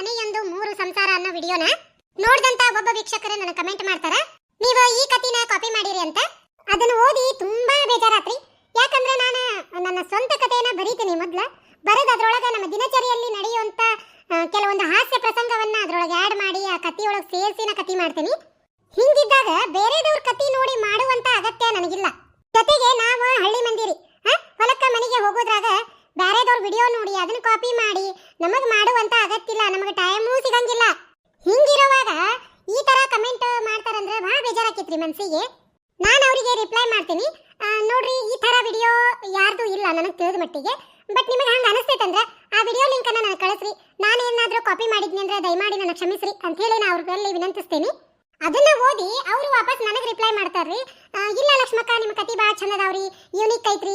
ಮನೆಯೊಂದು ಮೂರು ಸಂಸಾರ ಅನ್ನೋ ವಿಡಿಯೋನ ನೋಡ್ದಂತ ಒಬ್ಬ ವೀಕ್ಷಕರು ನನಗೆ ಕಮೆಂಟ್ ಮಾಡ್ತಾರ. ನೀವು ಈ ಕಥೆನ ಕಾಪಿ ಮಾಡಿರಿ ಅಂತ. ಅದನ್ನು ಓದಿ ತುಂಬಾ ಬೇಜಾರಾತ್ರಿ. ಯಾಕಂದ್ರೆ ನಾನು, ನನ್ನ ಸ್ವಂತ ಕಥೆಯನ್ನ ಬರೀತೀನಿ ಮೊದ್ಲ. ಬರೆದು ಅದರೊಳಗೆ ನಮ್ಮ ದಿನಚರಿಯಲ್ಲಿ ನಡೆಯುವಂತ ಕೆಲವೊಂದು ಹಾಸ್ಯ ಪ್ರಸಂಗವನ್ನ ಅದರೊಳಗೆ ಆಡ್ ಮಾಡಿ, ಆ ಕಥೆಯೊಳಗೆ ನಾ ಕಥೆ ಮಾಡ್ತೀನಿ. ಹಿಂಗಿದ್ದಾಗ ಬೇರೆದವ್ರ ಕಥೆ ನೋಡಿ ಮಾಡುವಂತ ಅಗತ್ಯ ನನಗಿಲ್ಲ. ಜೊತೆಗೆ ನಾವು ಹಳ್ಳಿ ಮಂದಿರಿ ಹೊಲಕ್ಕ ಮನೆಗೆ ಹೋಗೋದ್ರಾಗ ಬೇರೆದವ್ರ ವಿಡಿಯೋ ನೋಡಿ, ಅದನ್ನ ಕಾಪಿ ಮಾಡಿ, ನಮಗ್ ಮಾಡುವಂತ ಅಗತ್ಯ ಇಲ್ಲ ನಮಗೆ ಟೈಮೂ ಸಿಗಂಗಿಲ್ಲ. ಹಿಂಗಿರುವಾಗ ಈ ತರ ಕಮೆಂಟ್ ಮಾಡ್ತಾರಂದ್ರೆ ಬಹಳ ಬೇಜಾರಾಕಿತ್ರಿ ಮನ್ಸಿಗೆ. ನಾನು ಅವರಿಗೆ ರಿಪ್ಲೈ ಮಾಡ್ತೀನಿ. ನೋಡ್ರಿ, ಈ ತರ ವಿಡಿಯೋ ಯಾರ್ದು ಇಲ್ಲ ನನಗೆ ತಿಳಿದ ಮಟ್ಟಿಗೆ. ಬಟ್ ನಿಮಗೆ ಹಂಗ ಅನಿಸ್ತೈತಂದ್ರೆ, ಆ ವಿಡಿಯೋ ಲಿಂಕ್ ಅನ್ನು ನನಗೆ ಕಳಿಸ್ರಿ. ನಾನು ಏನಾದ್ರೂ ಕಾಪಿ ಮಾಡಿದ್ನಿ ಅಂದ್ರೆ ದಯಮಾಡಿ ನನಗೆ ಕ್ಷಮಿಸ್ರಿ ಅಂತ ಹೇಳಿ ನಾನು ಅವ್ರಲ್ಲಿ ವಿನಂತಿಸ್ತೀನಿ. ಅದನ್ನ ಓದಿ ಅವರು ವಾಪಸ್ ನನಗೆ ರಿಪ್ಲೈ ಮಾಡ್ತಾರ್ರಿ. ಇಲ್ಲ ಲಕ್ಷ್ಮಕ್ಕ ನಿಮ್ಮ ಕತಿ ಭಾಳ ಚಂದ ಅದಾವ್ರಿ ಯೂನಿಕ್ ಐತ್ರಿ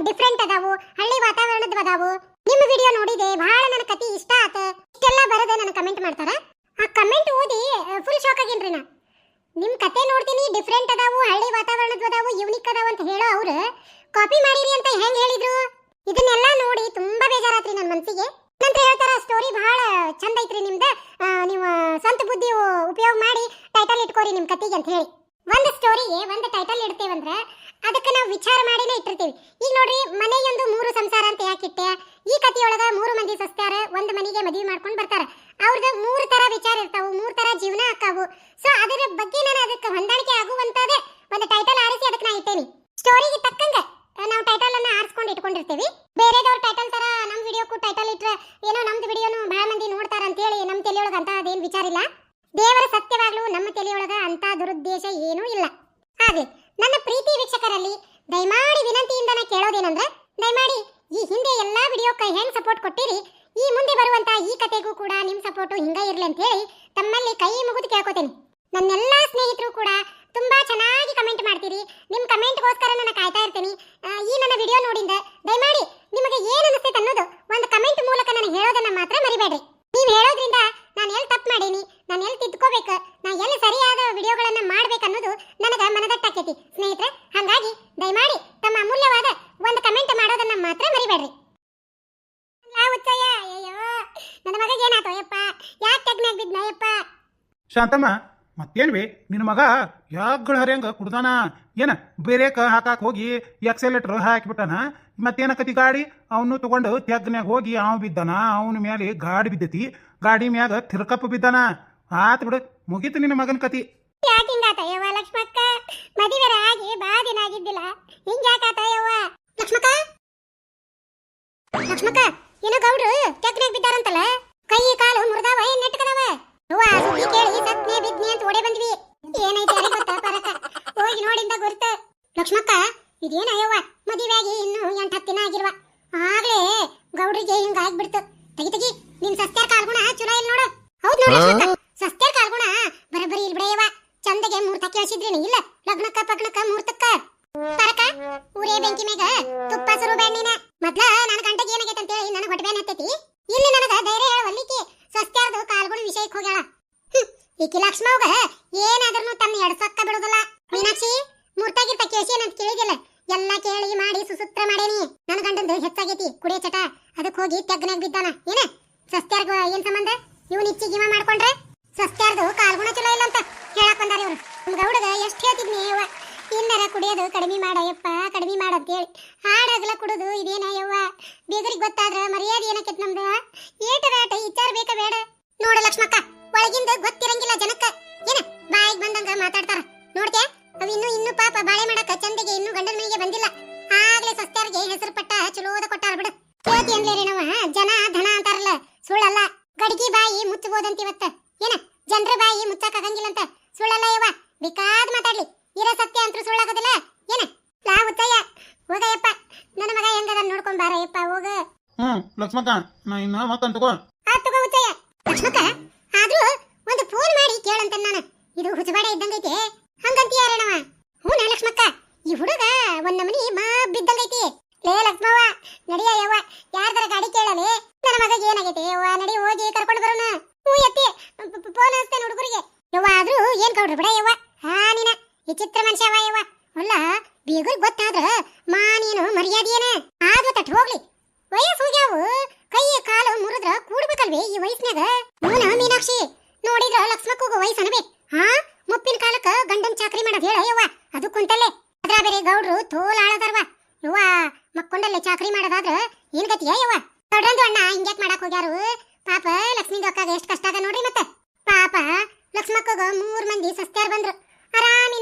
ಡಿಫ್ರೆಂಟ್ ಅದಾವು, ಹಳ್ಳಿ ವಾತಾವರಣದ ಅದಾವು. ನಿಮ್ಮ ವಿಡಿಯೋ ನೋಡಿದೆ ಬಹಳ ನನ್ನ ಕತಿ ಇಷ್ಟ ಆತ. ಇಷ್ಟೆಲ್ಲ ಬರದೆ ನನಗೆ ಕಮೆಂಟ್ ಮಾಡ್ತಾರ. ಆ ಕಮೆಂಟ್ ಓದಿ ಫುಲ್ ಶಾಕ್ ಆಗೇನ್ರಿ ನಾ. ನಿಮ್ಮ ಕತೆ ನೋಡ್ತೀನಿ ಡಿಫ್ರೆಂಟ್ ಅದಾವು, ಹಳ್ಳಿ ವಾತಾವರಣದ ಅದಾವು ಯೂನಿಕ್ ಅದಾವು ಅಂತ ಹೇಳೋ ಅವ್ರು ಕಾಪಿ ಮಾಡಿರಿ ಅಂತ ಹೆಂಗೆ ಹೇಳಿದ್ರು? ಇದನ್ನೆಲ್ಲ ನೋಡಿ ತುಂಬಾ ಬೇಜಾರಾತ್ರಿ ನನ್ನ ಮನ್ಸಿಗೆ. ನಂತರ ಹೇಳ್ತಾರ ಸ್ಟೋರಿ ಬಹಳ ಚಂದ ಐತ್ರಿ ನಿಮ್ದು ಆ, ನೀವು ಸ್ವಂತ ಬುದ್ಧಿ ಉ- ಉಪಯೋಗ ಮಾಡಿ ಟೈಟಲ್ ನಿಮ್ಮ ನಿಮ್ ಕತಿಗೆ ಅಂತ ಹೇಳಿ. ಒಂದು ಸ್ಟೋರಿಗೆ ಒಂದು ಟೈಟಲ್ ಇಡ್ತೇವಂದ್ರೆ ಅದಕ್ಕೆ ನಾವು ವಿಚಾರ ಮಾಡಿನೇ ಇಟ್ಟಿರ್ತೀವಿ. ಈಗ ನೋಡ್ರಿ, ಮನೆಯೊಂದು ಮೂರು ಸಂಸಾರ ಅಂತ ಯಾಕಿಟ್ಟೆ ಈ ಕಥೆಯೊಳಗ ಮೂರು ಮಂದಿ ಸಸ್ತಾರ ಒಂದು ಮನೆಗೆ ಮದುವೆ ಮಾಡ್ಕೊಂಡು ಬರ್ತಾರ. ಅವ್ರದ್ದು ಮೂರು ತರ ವಿಚಾರ ಇರ್ತಾವು, ಮೂರು ತರ ಜೀವನ ಆಕಾವು ಸೊ ಅದರ ಬಗ್ಗೆ ನಾನು ಅದಕ್ಕೆ ಹೊಂದಾಣಿಕೆ ಆಗುವಂತದೇ ಒಂದು ಟೈಟಲ್ ಆರಿಸಿ ಅದಕ್ಕೆ ನಾ ಇಟ್ಟೇನಿ. ಸ್ಟೋರಿಗೆ ತಕ್ಕಂಗೆ ನಾವು ಟೈಟಲ್ ಅನ್ನ ಆರಿಸ್ಕೊಂಡು ಇಟ್ಕೊಂಡಿರ್ತೀವಿ ಬೇರೆದವ್ರ ಟೈಟಲ್ ತರ ನಮ್ಮ ವಿಡಿಯೋಕ್ಕೂ ಟೈಟಲ್ ಇಟ್ರೆ ಏನೋ ನಮ್ದು ವಿಡಿಯೋನು ಬಹಳ ಮಂದಿ ನೋಡ್ತಾರ ಅಂತೇಳಿ ನಮ್ಮ ತಲೆಯೊಳಗೆ ಅಂತ ಅದೇನು ವಿಚಾರ ಇಲ್ಲ ದೇವರ ಸತ್ಯವಾಗ್ಲೂ ನಮ್ಮ ತಲೆಯೊಳಗ ಅಂತ ದುರುದ್ದೇಶ ಏನೂ ಇಲ್ಲ ಹಾಗೆ ನನ್ನ ಪ್ರೀತಿ ವೀಕ್ಷಕರಲ್ಲಿ ದಯಮಾಡಿ ವಿನಂತಿಯಿಂದ ಕೇಳೋದೇನಂದ್ರೆ ದಯಮಾಡಿ, ಈ ಹಿಂದೆ ಎಲ್ಲಾ ವಿಡಿಯೋಕ್ಕೆ ಹೆಂಗ್ ಸಪೋರ್ಟ್ ಕೊಟ್ಟಿರಿ. ಈ ಮುಂದೆ ಬರುವಂತ ಈ ಕತೆಗೂ ಕೂಡ ನಿಮ್ ಸಪೋರ್ಟ್ ಹಿಂಗ ಇರ್ಲಿ ಅಂತ ಹೇಳಿ ತಮ್ಮಲ್ಲಿ ಕೈ ಮುಗಿದು ಕೇಳ್ಕೊತೇನೆ. ನನ್ನೆಲ್ಲಾ ಸ್ನೇಹಿತರು ಕೂಡ ತುಂಬಾ ಚೆನ್ನಾಗಿ ಕಮೆಂಟ್ ಮಾಡ್ತೀರಿ. ನಿಮ್ ಕಮೆಂಟ್ಗೋಸ್ಕರ ನಾನು ಕಾಯ್ತಾ ಇರ್ತೀನಿ. ಈ ನನ್ನ ವಿಡಿಯೋ ನೋಡಿಂದ ದಯಮಾಡಿ ನಿಮಗೆ ಏನ್ ಅನಿಸ್ತೈತೆ ಅನ್ನೋದು ಒಂದು ಕಮೆಂಟ್ ಮೂಲಕ ನನಗೆ ಹೇಳೋದನ್ನ ಮಾತ್ರ ಮರಿಬೇಡ್ರಿ. ನೀವು ಹೇಳೋದ್ರಿಂದ ನಾನು ಎಲ್ಲಿ ತಪ್ಪು ಮಾಡೀನಿ ನಾನು ಎಲ್ಲಿ ತಿದ್ಕೋಬೇಕು ನಾ ಎಲ್ಲಿ ಸರಿಯಾದ ವಿಡಿಯೋಗಳನ್ನ ಮಾಡ್ಬೇಕು ಅನ್ನೋದು ನನಗೆ ಮನದಟ್ಟಾಕೈತಿ ಸ್ನೇಹಿತರೆ ಹಾಗಾಗಿ ದಯಮಾಡಿ ತಮ್ಮ ಅಮೂಲ್ಯವಾದ ಒಂದು ಕಮೆಂಟ್ ಮಾಡೋದನ್ನ ಮಾತ್ರ ಮರಿಬೇಡ್ರಿ ಯಾವ ಉಚ್ಚಯ್ಯ ಅಯ್ಯೋ ನನ್ನ ಮಗಗೆ ಏನಾಯ್ತು ಯಪ್ಪ ಯಾಕೆ ತೆಗ್ನಾಗ ಬಿದ್ನ ಯಪ್ಪ ಶಾಂತಮ್ಮ, ಮತ್ತೇನ್ವಿ? ನಿನ್ನ ಮಗ ಯಾಗಳು ಹರ್ಯಂಗ ಕುಡ್ದಾನ? ಏನ ಬೇರೆಕ ಹಾಕಾಕ ಹೋಗಿ ಎಕ್ಸೆಲೆಟ್ರ್ ಹಾಕಿಬಿಟ್ಟಾನ? ಮತ್ತೇನಕತಿ ಗಾಡಿ? ಅವನು ತಗೊಂಡು ತೆಗ್ನ್ಯಾಗ ಹೋಗಿ ಅವ ಬಿದ್ದಾನ, ಅವನ ಮೇಲೆ ಗಾಡಿ ಬಿದ್ದೈತಿ, ಗಾಡಿ ಮ್ಯಾಗ ತಿರ್ಕಪ್ಪ ಬಿದ್ದಾನ. ಆತ್ ಬಿಡು, ಮುಗೀತು ನಿನ್ನ ಮಗನ ಕತಿ. ಯಾಕಿಂಗಾತ ಯವ್ವ ಲಕ್ಷ್ಮಕ್ಕ? ಬಾ ದಿನ ಆಗಿದ್ದಿಲ್ಲ ಯವ್ವ? ಲಕ್ಷ್ಮಕ್ಕ? ಲಕ್ಷ್ಮಕ್ಕ, ಏನೋ ಗೌಡ್ರು ತೆಗ್ನಾಗ ಬಿದ್ದಾರಂತಲ್ಲ? ಕೈ ಕಾಲು ಮುರಿದಾವ, ಏನ್ ನೆಟ್ಕದವ? ಕೇಳಿ ಅಂತ ಬಂದ್ವಿ. ಪರಕ ಹೋಗಿ ಗುರ್ತ. ಲಕ್ಷ್ಮಕ್ಕ, ಇದೇನ ಯವ್ವ ಮದುವೆಯಾಗಿ ಇನ್ನು ಎಂಟು, ಹತ್ತು ದಿನ ಆಗಿರುವ. ಆಗ್ಲೇ ಗೌಡ್ರಿಗೆ ಹಿಂಗ ಆಗ್ಬಿಡ್ತು. ತಗಿ ತಗಿ, ನಿನ್ ಸಸ್ತ್ಯಾರ ಕಾಲ್ಗುಣ ಚಲೋ ಇಲ್ಲ ನೋಡು. ಹೌದ್ ನೋಡಿ ಸಸ್ತ್ಯಾರ ಕಾಲ್ಗುಣ ಬರಬರಿ ಇಲ್ ಬಿಡೆಯವ ಚಂದಗೆ ಮೂರ್ತ ಕೇಳಿಸಿದ್ರೇನಿ ಇಲ್ಲ ಲಗ್ನಕ್ಕ ಪಗ್ನಕ್ಕ ಮೂರ್ತಕ್ಕ ಪರಕ ಊರೇ ಬೆಂಕಿ ಮೇಗ ತುಪ್ಪ ಸುರು ಬೆಣ್ಣಿನ ಮೊದ್ಲ ನನ್ನ ಗಂಟೆಗೆ ಏನಾಗೈತೆ ಅಂತ ಹೇಳಿ ನನಗೆ ಹೊಟ್ಟೆ ಹತ್ತೈತಿ ಇಲ್ಲಿ ನನಗ ಧೈರ್ಯ ಹೇಳವಲ್ಲಿಕಿ ಸಸ್ತ್ಯಾರ್ದು ಕಾಲ್ಗುಣ ವಿಷಯಕ್ಕೆ ಹೋಗ್ಯಾಳ ಹ್ಮ್, ಈಕಿ ಲಕ್ಷ್ಮವ್ಗ ಏನಾದ್ರೂ ತನ್ನ ಎಡ್ಸಕ್ಕ ಬಿಡುದಿಲ್ಲ ಮೀನಾಕ್ಷಿ ಮೂರ್ತಾಗಿರ್ತ ಕೇಸಿ ಏನಂತ ಕೇಳಿದಿಲ್ಲ ಎಲ್ಲ ಕೇಳಿ ಮಾಡಿ ಸುಸೂತ್ರ ಮಾಡೇನಿ. ನನ್ನ ಗಂಡಂದು ಹೆಚ್ಚಾಗೈತಿ, ಕುಡಿಯ ಚಟ. ಅದಕ್ಕೆ ಹೋಗಿ ತೆಗ್ನಾಗ ಬಿದ್ದಾನ. ಏನ? ಸಸ್ತ್ಯಾರ್ಗ ಏನ್ ಸಂಬಂಧ? ಇವನ್ ಗಿಮ ಮಾಡ್ಕೊಂಡ್ರೆ? ಸಸ್ತ್ಯಾರ್ದು ಕಾಲ್ಗುಣ ಚಲೋ ಇಲ್ಲ ಅಂತ ಹೇಳಕ್ ಬಂದಾರ ಇವ್ರು. ನಮ್ ಗೌಡಗ ಎಷ್ಟ್ ಹೇಳ್ತಿದ್ನಿ ಯವ್ವ? ಇನ್ನರ ಕುಡಿಯೋದು ಕಡಿಮೆ ಮಾಡಯ್ಯಪ್ಪ ಕಡಿಮೆ ಮಾಡ ಅಂತೇಳಿ ಹಾಡಾಗಲ ಕುಡುದು ಇದೇನ ಯವ್ವ? ಬೇಗರಿಗೆ ಗೊತ್ತಾದ್ರ ಮರ್ಯಾದೆ ಏನಕ್ಕೆ ನಮ್ದು ಏಟ ರಾಟ ವಿಚಾರ ಬೇಕ ಬೇಡ. ನೋಡ ಲಕ್ಷ್ಮಕ್ಕ, ಒಳಗಿಂದ ಗೊತ್ತಿರಂಗಿಲ್ಲ ಯವ್ವ ಬೇಕಾದ್ ಮಾತಾಡ್ಲಿ. ಇರೋ ಸತ್ಯ ಅಂತ ಸುಳ್ಳಾಗೋದಿಲ್ಲ. ಏನ? ಲಾ ಉತ್ತಯ್ಯ ಹೋಗಯ್ಯಪ್ಪ. ನನ್ನ ಮಗ ಹೆಂಗದ ನೋಡ್ಕೊಂಡ್ ಬಾರಯ್ಯಪ್ಪ ಹೋಗ. ಹ್ಮ್ ಲಕ್ಷ್ಮಕ್ಕ ನಾ ಇನ್ನ ಮತ್ತನ್ ತಗೋ. ಆ ತಗೋ ಉತ್ತಯ್ಯ ಲಕ್ಷ್ಮಕ್ಕ ಆದ್ರೂ ಒಂದು ಫೋನ್ ಮಾಡಿ ಕೇಳಂತ ನಾನು. ಇದು ಹುಚ್ಚಬಾಡ ಇದ್ದಂಗೈತೆ. ಹಂಗಂತೀಯಾರೇನವ ಹ್ಞೂ ನಾ ಲಕ್ಷ್ಮಕ್ಕ? ಈ ಹುಡುಗ ಒಂದ್ ನಮನಿ ಮಾ ಬಿದ್ದಂಗೈತಿ ಲೇ ಲಕ್ಷ್ಮವ್ವ ನಡಿಯ ಯವ್ವ ಯಾರ್ದಾರ ಗಾಡಿ ಕೇಳಲಿ ನನ್ನ ಮಗಗೆ ಏನಾಗೈತೆ ಯವ್ವ ನಡಿ ಹೋಗಿ ಕರ್ಕೊಂಡು ಬರೋಣ ಹ್ಞೂ ಎತ್ತಿ ಫೋನ್ ಹಚ್ತೇನೆ ಹುಡುಗರಿಗೆ ಯವ್ವ ಆದ್ರೂ ಏನ್ ಕೌಡ್ರು ಬಿಡ ಯವ್ವ ಹಾ ನೀನ ವಿಚಿತ್ರ ಮನುಷ್ಯವ ಯವ್ವ ಅಲ್ಲ ಬೀಗರ್ ಗೊತ್ತಾದ್ರ ಮಾ ನೀನು ಮರ್ಯಾದೇನ ಆದ್ರೂ ತಟ್ ಹೋಗ್ಲಿ. ವಯಸ್ಸು ಹೋಗ್ಯಾವು. ಕೈ ಕಾಲು ಮುರಿದ್ರ ಕೂಡ್ಬೇಕಲ್ವೇ ಈ ವಯಸ್ಸಿನಾಗ ನೋನ ಮೀನಾಕ್ಷಿ. ನೋಡಿದ್ರ ಲಕ್ಷ್ಮಕ್ಕೂ ವಯಸ್ಸು ಅನಬೇ ಹಾ ಮುಪ್ಪಿನ ಕಾಲಕ್ಕ ಗಂಡನ್ ಚಾಕ್ರಿ ಮಾಡೋದ್ ಹೇಳ ಯವ್ವ. ಅದು ಕುಂತಲ್ಲೇ. ಅದ್ರ ಬೇರೆ ಗೌಡ್ರು ತೋಲ್ ಆಳದಾರ್ವ. ಯವ್ವ, ಮಕ್ಕೊಂಡಲ್ಲೇ ಚಾಕ್ರಿ ಮಾಡೋದಾದ್ರ ಏನ್ ಗತಿಯ ಯವ್ವ? ದೊಡ್ಡಂದು ಅಣ್ಣ ಹಿಂಗ್ಯಾಕ್ ಮಾಡಕ್ ಹೋಗ್ಯಾರು. ಪಾಪ ಲಕ್ಷ್ಮಿ ದೊಕ್ಕಾಗ ಎಷ್ಟ್ ಕಷ್ಟ ಆಗ ನೋಡ್ರಿ ಮತ್ತೆ. ಪಾಪ ಲಕ್ಷ್ಮಕ್ಕಗ ಮೂರ್ ಮಂದಿ ಸಸ್ತ್ಯಾರ್ ಬಂದ್ರು. ರೊಟ್ಟಿ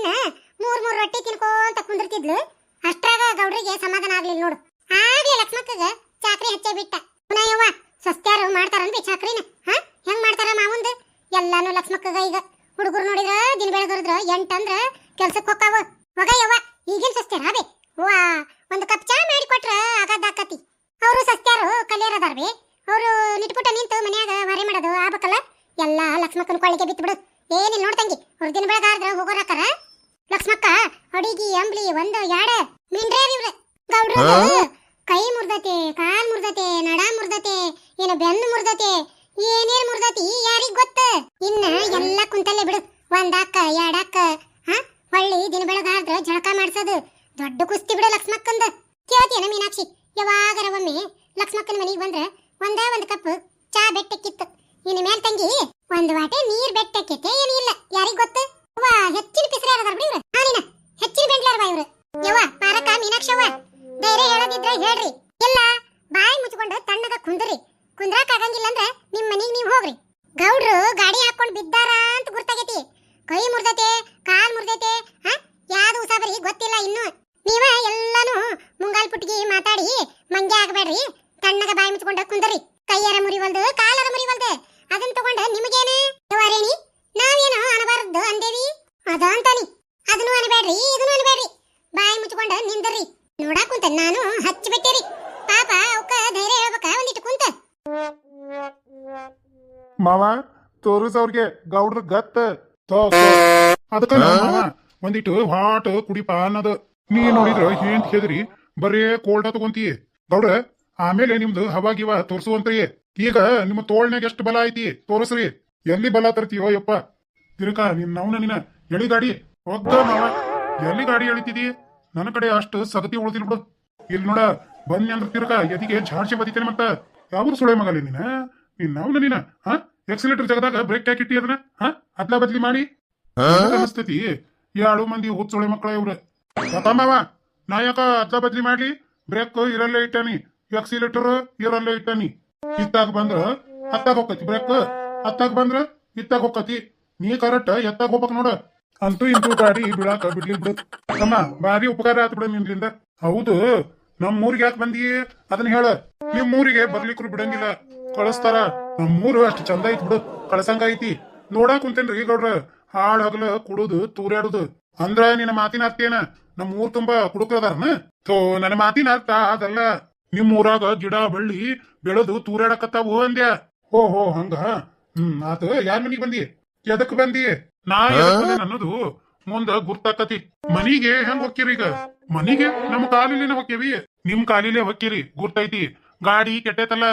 ಕುಂದಿರ್ತಿದ್ಲು ಅಷ್ಟ್ರಾಗ ಗೌಡ್ರಿಗೆ ಸಮಾಧಾನ ಆಗ್ಲಿಲ್ಲ ನೋಡು. ಆಗ್ಲಿ ಲಕ್ಷ್ಮಕ್ಕಗ ಚಾಕ್ರಿ ಹಚ್ಚೆ ಬಿಟ್ಟ. ಪುನಯವ್ವ ಸಸ್ತ್ಯಾರು ಮಾಡ್ತಾರನ್ಬಿ ಚಾಕ್ರಿನ. ಹಾ, ಹೆಂಗ್ ಮಾಡ್ತಾರ ಮಾವಂದ? ಎಲ್ಲಾನು ಲಕ್ಷ್ಮಕ್ಕಗ ಈಗ. ಹುಡುಗರು ನೋಡಿದ್ರ ದಿನ ಬೆಳಗರಿದ್ರ ಎಂಟಂದ್ರ ಕೆಲ್ಸಕ್ಕೆ ಮಗ ಯವ್ವ, ಈಗಿನ ಸಸ್ತ್ಯಾರ ಅದೇ ವಾ ಒಂದು ಕಪ್ ಚಾ ಮಾಡಿ ಕೊಟ್ರ ಆಗದಾಕತಿ ಅವರು ಸಸ್ತ್ಯಾರು ಕಲಿಯರದಾರ್ವಿ ಅವರು ನಿಟ್ಪುಟ ನಿಂತು ಮನ್ಯಾಗ ಹೊರೆ ಮಾಡೋದು ಆಗ್ಬೇಕಲ್ಲ? ಎಲ್ಲ ಲಕ್ಷ್ಮಕ್ಕನ ಕೊಳ್ಳಿಗೆ ಬಿತ್ತು ಬಿಡು ಏನಿಲ್ಲ ನೋಡ್ತಂಗಿ ಅವ್ರ ದಿನ ಬೆಳಗಾದ್ರ ಹೋಗೋರಾಕರ ಲಕ್ಷ್ಮಕ್ಕ ಅಡಿಗಿ ಅಂಬ್ಲಿ ಒಂದು ಯಾಡ ಮಿಂಡ್ರೇ ಇವ್ರೆ. ಗೌಡ್ರು ಕೈ ಮುರ್ದತೆ ಕಾಲ್ ಮುರ್ದತೆ ನಡ ಮುರ್ದತೆ ಏನ ಬೆನ್ನು ಮುರ್ದತೆ ಏನೇನ್ ಮುರ್ದತಿ ಯಾರಿಗ್ ಗೊತ್ತ? ಇನ್ನ ಎಲ್ಲ ಕುಂತಲ್ಲೇ ಬಿಡು. ಒಂದಾಕ ಯಾಡಾಕ ಹ? ಹೊಳ್ಳಿ ದಿನ ಬೆಳಗಾದ್ರ ಜಳಕ ಮಾಡ್ಸೋದು. ದೊಡ್ಡ ಕುಸ್ತಿ ಬಿಡು ಲಕ್ಷ್ಮಕ್ಕಂದ. ಕೇಳ್ತೀಯನ ಮೀನಾಕ್ಷಿ? ಯಾವಾಗರ ಒಮ್ಮೆ ಲಕ್ಷ್ಮಕ್ಕನ ಮನೆಗೆ ಬಂದ್ರ ಒಂದ ಒಂದ್ ಕಪ್ ಚಾ ಬೆಟ್ಟಕ್ಕಿತ್ತು ಇನ್ನು ಮೇಲ್ ತಂಗಿ ಒಂದ್ ವಾಟೆ ನೀರ್ ಬೆಟ್ಟಕ್ಕಿತ್ತೆ ಏನು ಇಲ್ಲ ಯಾರಿಗ್ ಗೊತ್ತು ವಾ ಹೆಚ್ಚಿನ ಪಿಸ್ರೆ ಯಾರದಾರ ಬಿಡಿ ಇವ್ರು ಹಾಲಿನ ಹೆಚ್ಚಿನ ಬೆಂಡ್ಲಾರವ ಇವ್ರು ಯವ್ವ ಪಾರಕ ಮೀನಾಕ್ಷವ್ವ ಹೇಳದಿದ್ರ ಹೇಳ್ರಿ. ಇಲ್ಲ, ಬಾಯಿ ಮುಚ್ಕೊಂಡು ತಣ್ಣಗ ಕುಂದ್ರಿ. ಕುಂದ್ರಾಕ್ ಆಗಂಗಿಲ್ಲ ಅಂದ್ರೆ ನಿಮ್ ಮನಿಗ್ ನೀವ್ ಹೋಗ್ರಿ. ಗೌಡ್ರು ಗಾಡಿ ಹಾಕೊಂಡ್ ಬಿದ್ದಾರ ಅಂತ ಗುರ್ತಾಗೈತಿ. ಕೈ ಮುರ್ದತೆ, ಕಾಲ್ ಮುರ್ದತೆ, ಹ? ಯಾವ್ದು ಉಸಾಬರಿ ಗೊತ್ತಿಲ್ಲ ಇನ್ನು. ನೀವ ಎಲ್ಲಾನು ಮುಂಗಾಲ್ ಪುಟ್ಗಿ ಮಾತಾಡಿ ಮಂಗೆ ಆಗ್ಬೇಡ್ರಿ. ತಣ್ಣಗ ಬಾಯಿ ಮುಚ್ಕೊಂಡ ಕುಂದ್ರಿ. ಕೈಯರ ಮುರಿವಲ್ದು ಕಾಲರ ಮಾವ ತೋರಿಸ್ ಗೌಡ್ರ ಗತ್ತ. ಅದಕ್ಕ ಒಂದಿಟ್ಟು ಹಾಟ್ ಕುಡಿಪ ಅನ್ನೋದು. ನೀ ನೋಡಿದ್ರ ಏನ್ ಹೇಳಿದ್ರಿ? ಬರೇ ಕೋಲ್ಡ ತಗೊಂತೀ. ಗೌಡ್ರ, ಆಮೇಲೆ ನಿಮ್ದು ಹವಾಗಿವ ತೋರ್ಸುವಂತ ತೋರ್ಸುವಂತ್ರಿ. ಈಗ ನಿಮ್ಮ ತೋಳ್ನಾಗ ಎಷ್ಟು ಬಲ ಐತಿ? ತೋರಿಸ್ರಿ. ಎಲ್ಲಿ ಬಲ ತರ್ತೀಯೋ ಯಪ್ಪ. ತಿರುಕ ನಿನ್ ನವ್ನ ನಿನ್ನ ಎಳಿ ಗಾಡಿ. ಒಗ್ಗ ಮಾವ. ಎಲ್ಲಿ ಗಾಡಿ ಎಳಿತಿದಿ? ನನ್ನ ಕಡೆ ಅಷ್ಟು ಸಗತಿ ಉಳ್ದಿಲ್ ಬಿಡು. ಇಲ್ಲಿ ನೋಡ, ಬನ್ನಿ ಅಂದ್ರ ತಿರುಕ ಎದಿಗೆ ಝಾಡ್ಸಿ ಬದಿತೇನೆ ಮತ್ತ. ಯಾವ ಸುಳೆ ಮಗಲಿ ನೀನ? ನಿನ್ನ ನವ್ನ ನೀನ ಹಾ ಎಕ್ಸಿಲೇಟರ್ ಜಗದಾಗ ಬ್ರೇಕ್ ಹಾಕಿಟ್ಟಿ ಅದನ್ನ? ಹಾ? ಅದ್ಲ ಬದ್ಲಿ ಮಾಡಿ? ನನಗ್ ಯಾಳು ಮಂದಿ ಹುಚ್ಚೊಳೆ ಮಕ್ಕಳ ಇವ್ರ. ತಮ್ಮವ ನಾ ಯಾಕ ಅದ್ಲ ಬದ್ಲಿ ಮಾಡ್ಲಿ? ಬ್ರೇಕ್ ಇರಲ್ಲೇ ಇಟ್ಟಾನಿ. ಎಕ್ಸಿಲೇಟರ್ ಇರಲ್ಲೇ ಇಟ್ಟಾನಿ. ಇತ್ತಾಗ ಬಂದ್ರ ಹತ್ತಾಗ ಹೋಗತಿ ಬ್ರೇಕ್ ಹತ್ತಾಗ ಬಂದ್ರ ಇತ್ತಾಗ ಹೋಗತಿ ನೀ ಕರೆಕ್ಟ್ ಎತ್ತಾಗ ಹೋಗ್ಬೇಕ್ ನೋಡ. ಅಂತೂ ಇಂತೂ ಗಾಡಿ ಬಿಡಾಕ ಬಿಡ್ಲಿ ಬಿಡು. ತಮ್ಮ ಭಾರಿ ಉಪಕಾರ ಆತ್ ಬಿಡ ನಿನ್ರಿಂದ ಹೌದು. ನಮ್ಮ ಊರಿಗೆ ಯಾಕೆ ಬಂದಿ? ಅದನ್ನ ಹೇಳ. ನಿಮ್ ಊರಿಗೆ ಬರ್ಲಿಕ್ರು ಬಿಡಂಗಿಲ್ಲ. ಕಳಿಸ್ತಾರ? ನಮ್ಮೂರು ಅಷ್ಟು ಚಂದ ಐತಿ ಬಿಡು. ಕಳಸಂಗ ಐತಿ. ನೋಡಾಕ್ ಕುಂತೇನ್ರಿ ಗೌಡ್ರ. ಹಾಳ್ ಹಗಲ ಕುಡುದು ತೂರ್ಯಾಡುದು ಅಂದ್ರ ನಿನ್ನ ಮಾತಿನ ಅರ್ಥೇನ ನಮ್ಮ ಊರ್ ತುಂಬಾ ಕುಡುಕದಾರನ ಥೋ ನನ್ನ ಮಾತಿನ ಅರ್ಥ ಅದಲ್ಲ. ನಿಮ್ ಊರಾಗ ಗಿಡ, ಬಳ್ಳಿ ಬೆಳೆದು ತೂರ್ಯಾಡಕತ್ತಾವು ಅಂದ್ಯ? ಹೋ ಹೋ, ಹಂಗ? ಹ್ಮ್, ಆತ ಯಾರ್ ಮನಿಗ್ ಬಂದಿ? ಎದಕ್ ಬಂದಿ? ನಾ ಅನ್ನೋದು ಮುಂದ ಗುರ್ತಾಕತಿ. ಮನಿಗೆ ಹೆಂಗ್ ಹೊಕ್ಕಿರಿ ಈಗ? ಮನಿಗೆ ನಮ್ಮ ಕಾಲಿಲೇನೆ ಹೊಕ್ಕೇವಿ ನಿಮ್ ಕಾಲಿಲೆ ಹೊಕ್ಕಿರಿ ಗುರ್ತೈತಿ. ಗಾಡಿ ಕೆಟ್ಟೈತಲ್ಲ?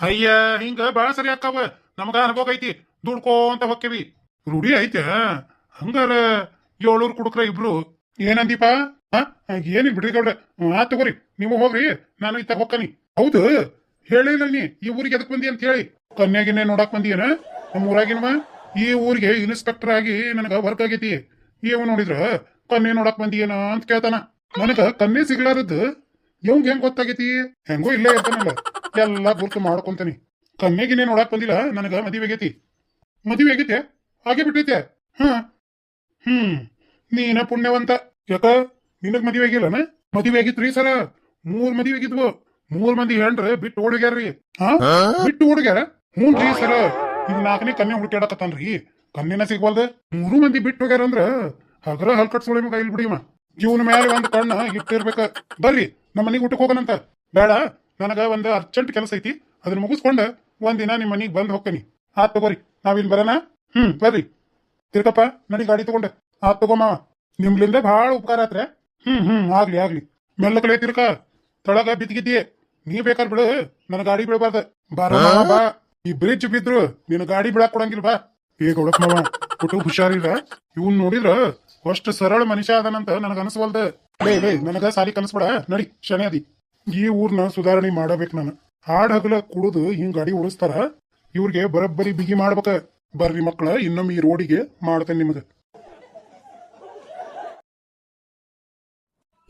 ಅಯ್ಯ, ಹಿಂಗ ಬಾಳ ಸರಿ ಅಕ್ಕಾವ ನಮಗ ಅನುಭೋಗ ಐತಿ. ದುಡ್ಕೋಂತ ಹೊಕ್ಕೇವಿ. ರೂಢಿ ಐತ. ಹಂಗಾರ ಏಳೂರ್ ಕುಡುಕ್ರ ಇಬ್ರು. ಏನಂದೀಪ? ಹಾ? ಏನಿಲ್ಲ ಬಿಡ್ರಿ ಗೌಡ್ರ ಆ ತಗೋರಿ. ನೀವು ಹೋಗ್ರಿ. ನಾನು ಇತ್ತ ಹೊಕ್ಕನಿ. ಹೌದು. ಹೇಳಿಲ್ಲ ನೀ. ಈ ಊರಿಗೆ ಎದಕ್ ಬಂದಿ ಅಂತ ಹೇಳಿ. ಕನ್ಯಾಗಿನೇ ನೋಡಕ್ ಬಂದಿಯನ? ನಮ್ಮ ಊರಾಗಿನವ? ಈ ಊರಿಗೆ ಇನ್ಸ್ಪೆಕ್ಟರ್ ಆಗಿ ನನಗ ವರ್ಕ್ ಆಗೈತಿ. ಇವ ನೋಡಿದ್ರ? ಕನ್ನೆ ನೋಡಕ್ ಬಂದಿಯೇನ ಅಂತ ಕೇಳ್ತಾನ. ನನಗ ಕನ್ನೆ ಸಿಗ್ಲಾರದ್ದು. ಇವಂಗ ಹೆಂಗ್ ಗೊತ್ತಾಗೈತಿ? ಹೆಂಗೋ ಇಲ್ಲೇ ಇರ್ತಾನಲ್ಲ. ಎಲ್ಲಾ ಗುರ್ತು ಮಾಡ್ಕೊಂತೀನಿ. ಕಮ್ಮಿಗಿನೇ ನೋಡಕ್ ಬಂದಿಲ್ಲ? ನನಗ ಮದುವೆ ಆಗೈತಿ. ಮದುವೆ ಆಗೈತೆ? ಹಾಗೆ ಬಿಟ್ಟೈತೆ. ಹ. ಹ್ಮ್. ನೀನ ಪುಣ್ಯವಂತ. ಯಾಕ? ನಿನಗ್ ಮದುವೆ ಆಗಿಲ್ಲನ? ಮದುವೆ ಆಗಿತ್ರಿ ಸರ ಮೂರ್ ಮದುವೆ ಆಗಿದ್ವು. ಮೂರ್ ಮಂದಿ ಹೇಳ್ರಿ ಬಿಟ್ಟು ಓಡಗ್ಯಾರ್ರಿ. ಹಾ? ಬಿಟ್ಟು ಹ್ಮ್ ರೀ ಸರ ಈಗ ನಾಲ್ಕನೇ ಕನ್ಯೆ ಹುಡುಕಾಡಕತ್ತಾನ್ರಿ ಕನ್ನೆನ ಸಿಗ್ವಲ್ದ? ಮೂರು ಮಂದಿ ಬಿಟ್ಟು ಹೋಗ್ಯಾರ ಅಂದ್ರ ಹಗರ ಹಲ್ಕಟ್ ಸುಳಿ ಮಗ ಇಲ್ಲಿ ಬಿಡಿಮ ಜೀವನ ಮೇಲೆ ಒಂದ್ ಕಣ್ಣ ಇಟ್ಟಿರ್ಬೇಕ ಬರ್ರಿ ನಮ್ಮ ಊಟಕ್ಕೆ ಹೋಗೋಣಂತ. ಬೇಡ. ನನಗ ಒಂದು ಅರ್ಜೆಂಟ್ ಕೆಲಸ ಐತಿ, ಅದನ್ನ ಮುಗಿಸ್ಕೊಂಡು ಒಂದಿನ ನಿಮ್ಮ ಮನೆಗೆ ಬಂದು ಹೋಗ್ತೀನಿ. ಆತ್ ತಗೋರಿ. ನಾವಿನ್ ಬರೋಣ? ಹ್ಮ್, ಬರ್ರಿ. ತಿರ್ಕಪ್ಪ ನಡಿ ಗಾಡಿ ತಗೊಂಡ. ಆತ್ ತಗೋ ಮಾವ. ನಿಮ್ಲಿಂದ ಭಾಳ ಉಪಕಾರ ಆತ್ರೆ. ಹ್ಮ್ ಹ್ಮ್, ಆಗ್ಲಿ ಆಗ್ಲಿ. ಮೆಲ್ಲಕಲೇ ತಿರ್ಕ ತಳಗ ಬಿದ್ದಿಗಿದ್ದೀಯೇ. ನೀ ಬೇಕಾರ್ ಬಿಡು. ನನ್ನ ಗಾಡಿ ಬಿಡಬಾರ್ದ. ಬಾರ ಬಾ. ಈ ಬ್ರಿಡ್ಜ್ ಬಿದ್ರು ನಿನ್ನ ಗಾಡಿ ಬಿಡಾಕ್ ಕೊಡಂಗಿಲ್ಲ ಬಾ. ಈಗ ಮಾವ, ಒಟ್ಟು ಹುಷಾರಿಲ್ಲ ಇವ್ನ್ ನೋಡಿದ್ರ ಅಷ್ಟು ಸರಳ ಮನುಷ್ಯ ಅದನಂತ ನನಗ ಅನಸ್ವಲ್ದ. ಲೇ ಲೇ, ನನಗ ಸಾಲಿ ಕನಸ್ಬೇಡ. ನಡಿ ಶನಿ ಅದಿ. ಈ ಊರ್ನ ಸುಧಾರಣೆ ಮಾಡಬೇಕು ನಾನು. ಹಾಡ್ ಹಗಲ ಕುಡಿದು ಹಿಂಗ್ ಗಾಡಿ ಓಡಿಸ್ತಾರ ಇವ್ರಿಗೆ ಬರಬ್ಬರಿ ಬಿಗಿ ಮಾಡ್ಬೇಕ. ಬರ್ರಿ ಮಕ್ಕಳ ಇನ್ನೊಮ್ಮೆ ಈ ರೋಡಿಗೆ ಮಾಡ್ತೇನೆ ನಿಮಗೆ.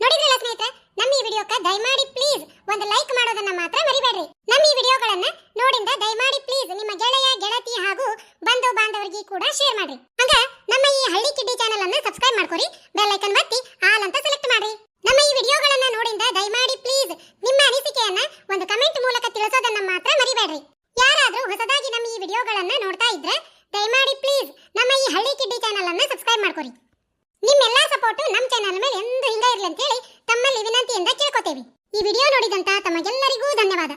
ನೋಡಿದ್ರಲ್ಲ ಸ್ನೇಹಿತರೆ, ನಮ್ಮ ಈ ವಿಡಿಯೋಕ್ಕೆ ದಯಮಾಡಿ ಪ್ಲೀಸ್ ಒಂದು ಲೈಕ್ ಮಾಡೋದನ್ನ ಮಾತ್ರ ಮರಿಬೇಡ್ರಿ. ನಮ್ಮ ಈ ವಿಡಿಯೋಗಳನ್ನ ನೋಡಿಂದ ದಯಮಾಡಿ ಪ್ಲೀಸ್ ನಿಮ್ಮ ಗೆಳೆಯ, ಗೆಳತಿ ಹಾಗೂ ಬಂಧು ಬಾಂಧವರಿಗೆ ಕೂಡ ಶೇರ್ ಮಾಡ್ರಿ. ಹಂಗ ನಮ್ಮ ಈ ಹಳ್ಳಿ ಕಿಡ್ಡಿ ಚಾನೆಲ್ ಅನ್ನ ಸಬ್ಸ್ಕ್ರೈಬ್ ಮಾಡ್ಕೊರಿ ಬೆಲ್ ಐಕನ್ ಒತ್ತಿ, ಆಲ್ ಅಂತ ಸೆಲೆಕ್ಟ್ ಮಾಡ್ರಿ. ನಮ್ಮ ಈ ವಿಡಿಯೋಗಳನ್ನು ನೋಡಿಂದ ದಯಮಾಡಿ ಪ್ಲೀಸ್ ನಿಮ್ಮ ಅನಿಸಿಕೆಯನ್ನ ಒಂದು ಕಮೆಂಟ್ ಮೂಲಕ ತಿಳಿಸೋದನ್ನ ಮಾತ್ರ ಮರಿಬೇಡ್ರಿ. ಯಾರಾದರೂ ಹೊಸದಾಗಿ ನಮ್ಮ ಈ ವಿಡಿಯೋಗಳನ್ನ ನೋಡ್ತಾ ಇದ್ರೆ ದಯಮಾಡಿ ಪ್ಲೀಸ್ ನಮ್ಮ ಈ ಹಳ್ಳಿ ಕಿಡ್ಡಿ ಚಾನೆಲ್ ಅನ್ನ ಸಬ್ಸ್ಕ್ರೈಬ್ ಮಾಡ್ಕೊರಿ. ನಿಮ್ಮೆಲ್ಲ ಸಪೋರ್ಟ್ ನಮ್ಮ ಚಾನೆಲ್ ಮೇಲೆ ಎಂದು ಹಿಂಗ ಇರಲಿ ಅಂತ ಹೇಳಿ ತಮ್ಮಲ್ಲಿ ವಿನಂತಿಯಿಂದ ಕೇಳ್ಕೊತೇವೆ. ಈ ವಿಡಿಯೋ ನೋಡಿದಂತ ತಮಗೆಲ್ಲರಿಗೂ ಧನ್ಯವಾದ.